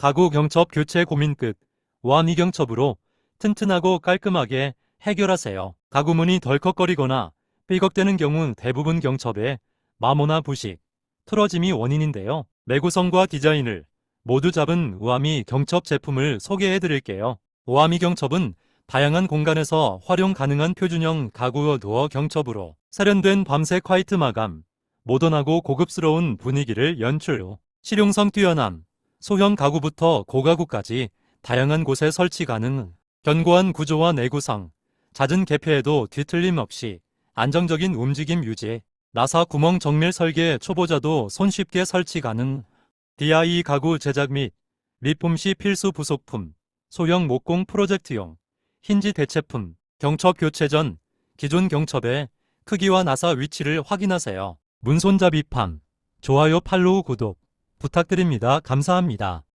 가구 경첩 교체 고민 끝 원이 경첩으로 튼튼하고 깔끔하게 해결하세요. 가구 문이 덜컥거리거나 삐걱대는 경우 대부분 경첩에 마모나 부식, 틀어짐이 원인인데요. 내구성과 디자인을 모두 잡은 우아미 경첩 제품을 소개해 드릴게요. 우아미 경첩은 다양한 공간에서 활용 가능한 표준형 가구 도어 경첩으로 세련된 밤색 화이트 마감, 모던하고 고급스러운 분위기를 연출 후 실용성 뛰어남, 소형 가구부터 고가구까지 다양한 곳에 설치 가능, 견고한 구조와 내구성, 잦은 개폐에도 뒤틀림 없이 안정적인 움직임 유지, 나사 구멍 정밀 설계 초보자도 손쉽게 설치 가능, DIY 가구 제작 및 리폼 시 필수 부속품, 소형 목공 프로젝트용, 힌지 대체품, 경첩 교체 전 기존 경첩의 크기와 나사 위치를 확인하세요. 문손잡이판, 좋아요 팔로우 구독 부탁드립니다. 감사합니다.